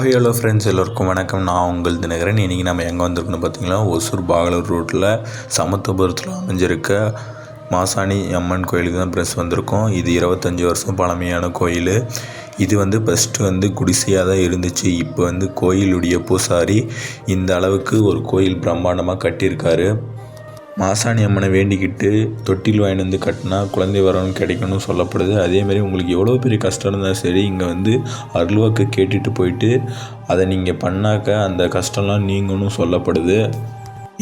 Hi hello friends எல்லோருக்கும் வணக்கம். நான் உங்கள் தினகரன். இன்றைக்கி நம்ம எங்கே வந்திருக்கோன்னு பார்த்தீங்கன்னா ஒசூர் பாகலூர் ரோட்டில் சமத்துவபுரத்தில் அமைஞ்சிருக்க மாசாணி அம்மன் கோயிலுக்கு தான் ப்ரெஸ் வந்திருக்கோம். இது இருபத்தஞ்சி வருஷம் பழமையான கோயில். இது வந்து ஃபஸ்ட்டு வந்து குடிசையாக தான் இருந்துச்சு. இப்போ வந்து கோயிலுடைய பூசாரி இந்த அளவுக்கு ஒரு கோயில் பிரம்மாண்டமாக கட்டியிருக்காரு. மாசாணி அம்மனை வேண்டிக்கிட்டு தொட்டில் வாங்கிட்டு வந்து கட்டினா குழந்தை வரணும் கிடைக்கணும்னு சொல்லப்படுது. அதேமாதிரி உங்களுக்கு எவ்வளோ பெரிய கஷ்டம் இருந்தாலும் சரி இங்கே வந்து அருள்வாக்கு கேட்டுட்டு போயிட்டு அதை நீங்கள் பண்ணாக்க அந்த கஷ்டம்லாம் நீங்கணும் சொல்லப்படுது.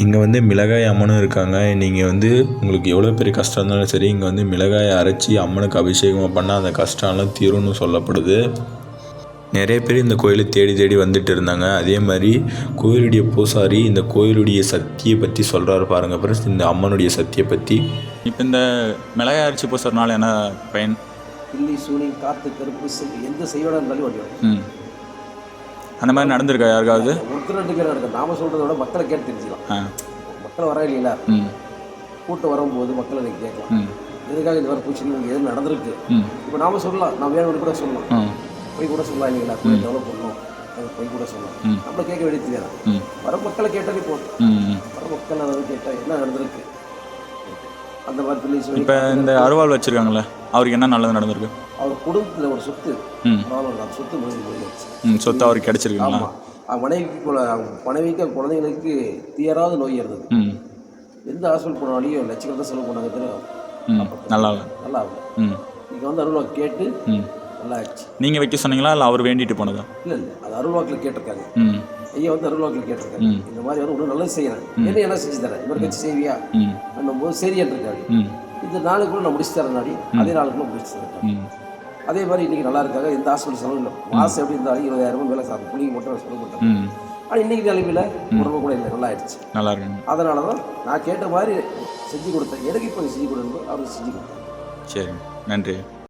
இங்கே வந்து மிளகாய் அம்மனும் இருக்காங்க. நீங்கள் வந்து உங்களுக்கு எவ்வளோ பெரிய கஷ்டம் இருந்தாலும் சரி இங்கே வந்து மிளகாயை அரைச்சி அம்மனுக்கு அபிஷேகமாக பண்ணால் அந்த கஷ்டம்லாம் தீரும்னு சொல்லப்படுது. நிறைய பேர் இந்த கோயிலை தேடி தேடி வந்துட்டு இருந்தாங்க. அதே மாதிரி கோயிலுடைய பூசாரி இந்த கோயிலுடைய சக்தியை பற்றி சொல்கிறாரு பாருங்க ஃப்ரெண்ட்ஸ் இந்த அம்மனுடைய சக்தியை பற்றி இப்போ இந்த மிளகாய் அரைச்சி பூசுறதுனால என்ன பயன்? பில்லி சூனி காத்து கருப்பு எந்த செய்யோட இருந்தாலும் வடிவம் ம். அந்த மாதிரி நடந்திருக்கா யாருக்காவது? ஒருத்தர் ரெண்டு பேர் நடக்கும் நாம சொல்றத விட மக்களை கேட்டு தெரிஞ்சுக்கலாம். ஆ. மக்கள் வர இல்லைங்களா ம். கூட்டம் வரும்போது மக்களை நீங்க கேட்கலாம். ம். எதுக்காக இந்த மாதிரி பூச்சி உங்களுக்கு எது நடந்திருக்கு? ம். இப்போ நாம சொல்லலாம். நான் வேணும் கூட சொல்லலாம். ம். போய் கூட சொல்லலாம் இல்லைங்களா கோயில் டெவலப் பண்ணணும் அது போய் கூட சொல்லலாம். நம்மள கேட்க வேண்டியது ம். வர மக்களை கேட்டாலே போதும். வர மக்கள் அதாவது கேட்டால் என்ன நடந்திருக்கு? அந்த மாதிரி இப்போ இந்த அருவாள் வச்சுருக்காங்களே அவருக்கு என்ன நல்லது நடந்திருக்கு? அவர் குடும்பத்தில் ஒரு சொத்து. சொத்து முடிஞ்சு சொத்து அவருக்கு கிடைச்சிருக்குங்களா? மனைவிக்கு மனைவிக்கு குழந்தைங்களுக்கு தீராத நோய் இருந்தது. எந்த ஹாஸ்பிட்டல் போனாலையும் லட்சக்கணக்காக செலவு பண்ணாங்க தெரியும் நல்லா நல்லா இங்கே வந்து அருள்வாக்கு கேட்டு நல்லா ஆச்சு நீங்கள் வைக்க சொன்னீங்களா இல்லை அவர் வேண்டிட்டு போனதா? இல்லை இல்லை. அது அருள்வாக்கில் கேட்டிருக்காங்க. ம். ஐயா வந்து அருள்வாக்கில் கேட்டிருக்காங்க. இந்த மாதிரி வந்து ஒன்றும் நல்லது செய்யறேன் என்ன என்ன செஞ்சு தரேன் இன்னொரு கட்சி செய்வியா? போது சரியான் இருக்காங்க ம். இந்த நாளுக்குள்ள நான் முடிச்சு தரேன் நாடி. அதே நாளுக்குள்ள முடிச்சு தரேன். அதே மாதிரி இன்னைக்கு நல்லா இருக்காங்க. எந்த ஹாஸ்பிட்டல் செலவு இல்லை. மாதம் எப்படி இருந்தாலும் இருபதாயிரம் ரூபாய் வேலை சாப்பிடும் புள்ளிங்க மட்டும் செலவு பண்ணுறேன் ஆனால் இன்னைக்கு நிலைமையில் உடம்பு கூட இல்லை. நல்லா ஆயிடுச்சு. நல்லா இருக்குங்க. அதனால தான் நான் கேட்ட மாதிரி செஞ்சு கொடுத்தேன். எனக்கு இப்போ செஞ்சு கொடுக்கணும் அவருக்கு செஞ்சு கொடுத்தேன் சரி. நன்றி.